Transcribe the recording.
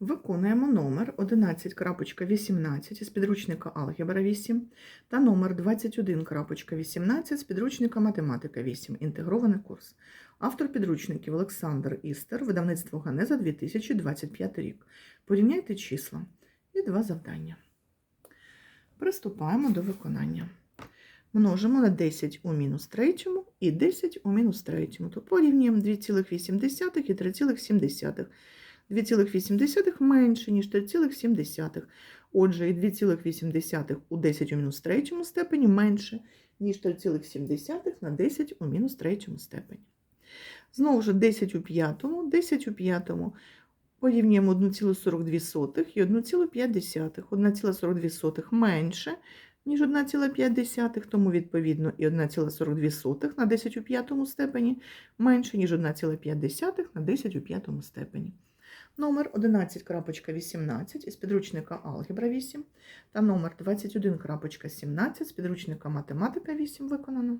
Виконуємо номер 11.18 із підручника Алгебра 8 та номер 21.18 з підручника Математика 8. Інтегрований курс. Автор підручників Олександр Істер, видавництво Ганеза 2025 рік. Порівняйте числа. І два завдання. Приступаємо до виконання. Множимо на 10 у мінус третьому і 10 у мінус третьому. То порівнюємо 2,8 і 3,7. 2,8 менше, ніж 3,7. Отже, і 2,8 у 10 у мінус третьому степені менше, ніж 3,7 на 10 у мінус третьому степені. Знову ж 10 у п'ятому, 10 у п'ятому. Порівнюємо 1,42 і 1,5. 1,42 менше, ніж 1,5, тому відповідно і 1,42 на 10 у п'ятому степені менше, ніж 1,5 на 10 у п'ятому степені. Номер 11.18 із підручника Алгебра 8 та номер 21.17 з підручника Математика 8 виконано.